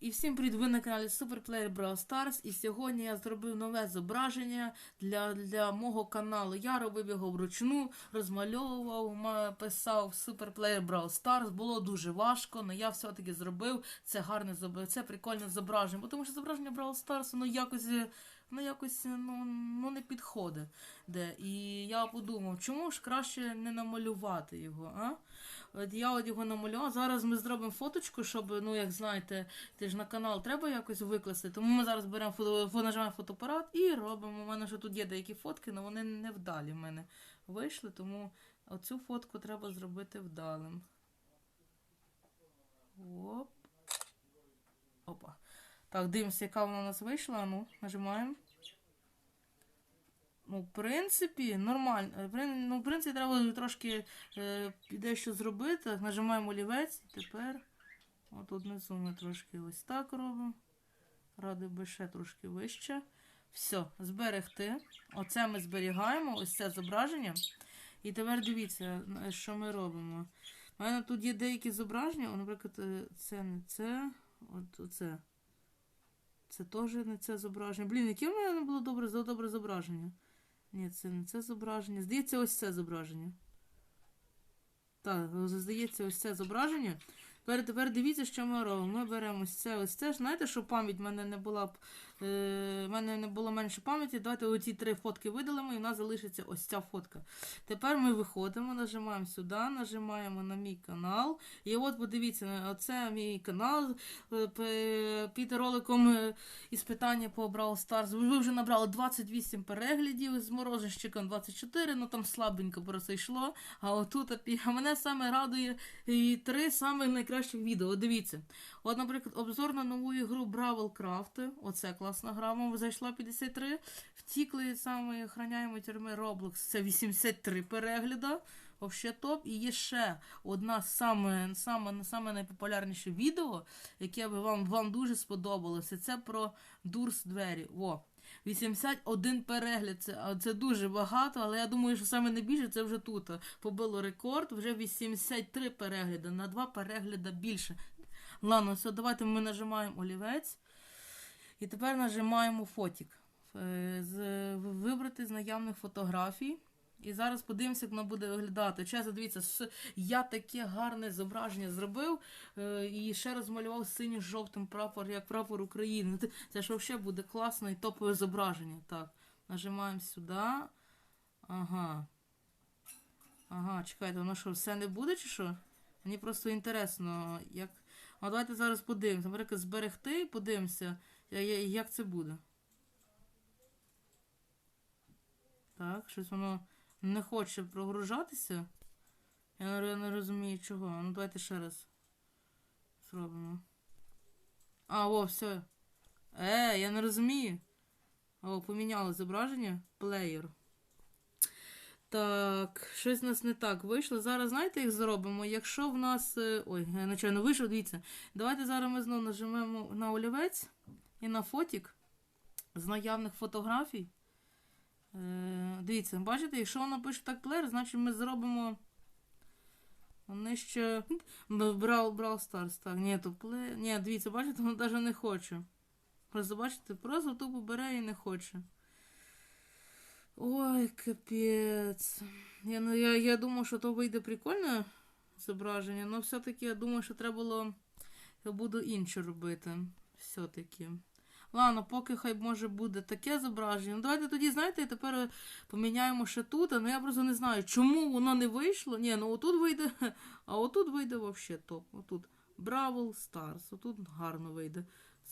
І всім привіт, ви на каналі Superplayer Brawl Stars. І сьогодні я зробив нове зображення для, для мого каналу. Я робив його вручну, розмальовував, писав Superplayer Brawl Stars. Було дуже важко, але я все-таки зробив це гарне зображення, це прикольне зображення. Бо Тому що зображення Brawl Stars, воно якось. Е, Ну, якось ну, ну не підходить. Де. І я подумав, чому ж краще не намалювати його, а? От я от його намалював. Зараз ми зробимо фоточку, щоб, ну, як знаєте, ти ж на канал треба якось викласти. Тому ми зараз беремо фото, фо- нажимаємо фотоапарат і робимо. У мене вже тут є деякі фотки, але вони не вдалі в мене вийшли, тому оцю фотку треба зробити вдалим. Оп. Опа. Так, дивимося, яка вона у нас вийшла. Ну, нажимаємо. Ну, в принципі, нормально. Е, Ну, в принципі, треба трошки е, дещо зробити. Нажимаємо олівець і тепер. Отут внизу ми трошки ось так робимо. Ради би ще трошки вище. Все, зберегти. Оце ми зберігаємо, ось це зображення. І тепер дивіться, е, що ми робимо. У мене тут є деякі зображення, наприклад, е, це не це, от оце. Це теж не це зображення. Блін, яке в мене було добре, добре зображення? Ні, це не це зображення. Здається, ось це зображення. Так, здається, ось це зображення. Тепер, тепер дивіться, що ми робимо. Ми беремо це, ось це. Знаєте, що пам'ять в мене не була б. Е, мене не було менше пам'яті. Давайте оці три фотки видалимо, і в нас залишиться ось ця фотка. Тепер ми виходимо, нажимаємо сюди, нажимаємо на мій канал. І от подивіться, оце мій канал е, під роликом е, із питання по Brawl Stars. Ви вже набрали 28 переглядів з морозищиком 24, ну там слабенько просто йшло. А отут а мене саме радує і три саме найкращих відео. Дивіться. От, наприклад, обзор на нову ігру Бравл Крафти. Оце класна гра. Вам зайшла 53. Втікли саме охраняємо тюрми Roblox. Це 83 перегляда. Вообще топ. І є ще одна саме, саме, саме найпопулярніше відео, яке би вам, вам дуже сподобалося. Це про Дурс двері. Во. 81 перегляд. Це, це дуже багато, але я думаю, що саме найбільше це вже тут. Побило рекорд, вже 83 перегляди, на 2 перегляди більше. Ладно, все, давайте ми нажимаємо олівець. І тепер нажимаємо фотік. Е, вибрати з наявних фотографій. І зараз подивимося, як воно буде виглядати. Чесно, дивіться, я таке гарне зображення зробив е, і ще розмалював синьо-жовтим прапор, як прапор України. Це- ж взагалі буде класне і топове зображення. Так, нажимаємо сюди. Ага. Ага, чекайте, воно що, все не буде чи що? Мені просто інтересно, як. А давайте зараз подивимося. Наприклад, зберегти і подивимося, як це буде. Так, щось воно не хоче прогружатися. Я не, розумію чого. Ну давайте ще раз зробимо. А, о, все. Е, я не розумію. О, поміняло зображення. Плеєр. Так, щось у нас не так вийшло. Зараз знаєте, як зробимо? Якщо в нас. е, Ой, я нечайно вийшов, дивіться. Давайте зараз ми знову нажмемо на олівець і на фотік з наявних фотографій. Е, дивіться, бачите, якщо воно пише так плеєр, значить ми зробимо. Вони ще. Брав Брав Старс. Так, ні, то плеєр. Ні, дивіться, бачите, воно навіть не хоче. Просто бачите, просто тупо бере і не хоче. Ой, капець. Я, ну, я, я думав, що то вийде прикольне зображення, але все-таки я думаю, що треба було. Я буду інше робити. Все-таки. Ладно, поки хай може буде таке зображення. Ну, давайте тоді, знаєте, тепер е, поміняємо ще тут, але я просто не знаю, чому воно не вийшло. Ні, ну отут вийде, а отут вийде взагалі топ. Отут Бравл Старс, отут гарно вийде.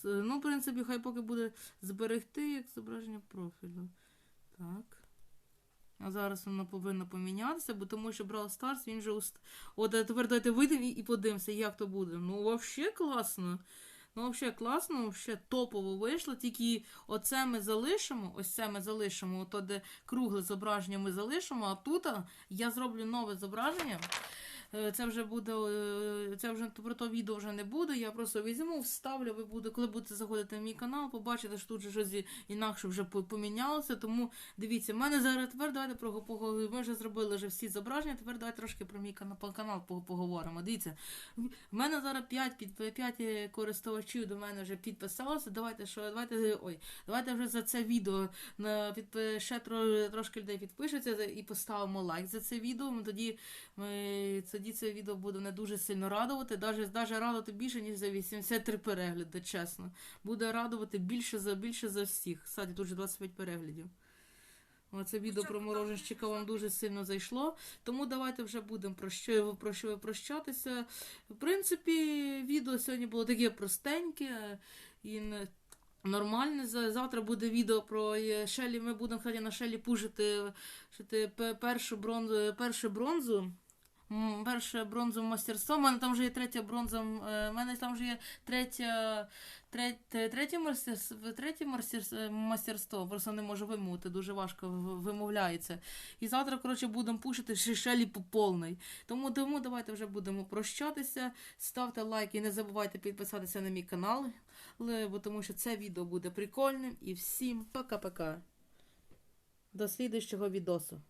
Ну, в принципі, хай поки буде зберегти як зображення профілю. Так. А зараз воно повинно помінятися, бо тому що Brawl Stars, він же уст... От тепер давайте вийдемо і подивимося, як то буде. Ну, взагалі класно. Ну, взагалі класно, взагалі топово вийшло. Тільки оце ми залишимо, ось це ми залишимо, ото де кругле зображення ми залишимо, а тут я зроблю нове зображення. Е, це вже буде, е, це вже про то відео вже не буде. Я просто візьму, вставлю, ви буде, коли будете заходити в мій канал, побачите, що тут же щось інакше вже помінялося. Тому дивіться, в мене зараз тепер давайте про Ми вже зробили вже всі зображення. Тепер давайте трошки про мій канал, канал поговоримо. Дивіться, в мене зараз 5, під, 5 користувачів до мене вже підписалося. Давайте що, давайте, ой, давайте вже за це відео на підпи- ще трошки людей підпишеться і поставимо лайк за це відео. Ми тоді, ми, тоді це відео буде не дуже сильно радувати. Даже, даже радувати більше, ніж за 83 перегляди, чесно. Буде радувати більше за більше за всіх. Кстати, тут вже 25 переглядів. Оце відео про мороженщика вам дуже сильно зайшло. Тому давайте вже будемо прощ... прощ... прощатися. В принципі, відео сьогодні було таке простеньке і не- нормальне. Завтра буде відео про Шелі. Ми будемо кстати, на Шелі пушити першу бронзу. Першу бронзу. Перше бронзове мастерство. У мене там вже є третя бронза. е, У мене там вже є третя, третє, третє, мастерство, третє мастерство. Просто не можу вимовити, дуже важко вимовляється. І завтра, коротше, будемо пушити ще шелі по повний. Тому, тому давайте вже будемо прощатися. Ставте лайки, не забувайте підписатися на мій канал, бо тому що це відео буде прикольним. І всім пока-пока. До слідуючого відосу.